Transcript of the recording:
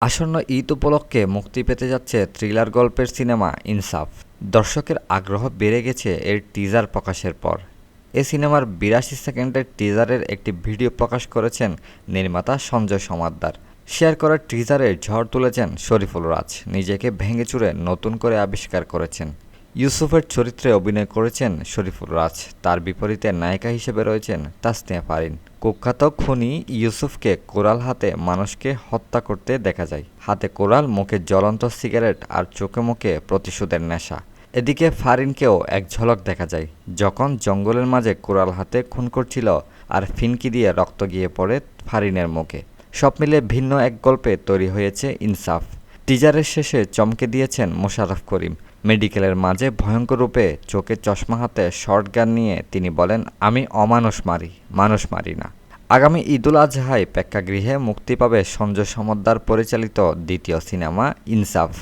আসন্ন ঈদ উপলক্ষে মুক্তি পেতে যাচ্ছে থ্রিলার গল্পের সিনেমা ইনসাফ। দর্শকের আগ্রহ বেড়ে গেছে এর টিজার প্রকাশের পর। এ সিনেমার বিরাশি সেকেন্ডের টিজারের একটি ভিডিও প্রকাশ করেছেন নির্মাতা সঞ্জয় সমাদ্দার। শেয়ার করা টিজারে ঝড় তুলেছেন শরীফুল রাজ। নিজেকে ভেঙে চুরে নতুন করে আবিষ্কার করেছেন। ইউসুফের চরিত্রে অভিনয় করেছেন শরীফুল রাজ। তার বিপরীতে নায়িকা হিসেবে রয়েছেন তাসনিয়া ফারিন। কুখ্যাত খুনি ইউসুফকে কোরাল হাতে মানুষকে হত্যা করতে দেখা যায়। হাতে কোরাল, মুখে জ্বলন্ত সিগারেট আর চোখে মুখে প্রতিশোধের নেশা। এদিকে ফারিনকেও এক ঝলক দেখা যায়, যখন জঙ্গলের মাঝে কোরাল হাতে খুন করছিল আর ফিনকি দিয়ে রক্ত গিয়ে পড়ে ফারিনের মুখে। সব মিলে ভিন্ন এক গল্পে তৈরি হয়েছে ইনসাফ। টিজারের শেষে চমকে দিয়েছেন মোশাররফ করিম। মেডিকেলের মাঝে ভয়ঙ্কর রূপে চোখে চশমা হাতে শর্ট গান নিয়ে তিনি বলেন, আমি অমানুষ মারি, মানুষ মারি না। আগামী ঈদুল আজহায় প্রেক্ষাগৃহে মুক্তি পাবে সঞ্জয় সমদ্দার পরিচালিত দ্বিতীয় সিনেমা, ইনসাফ।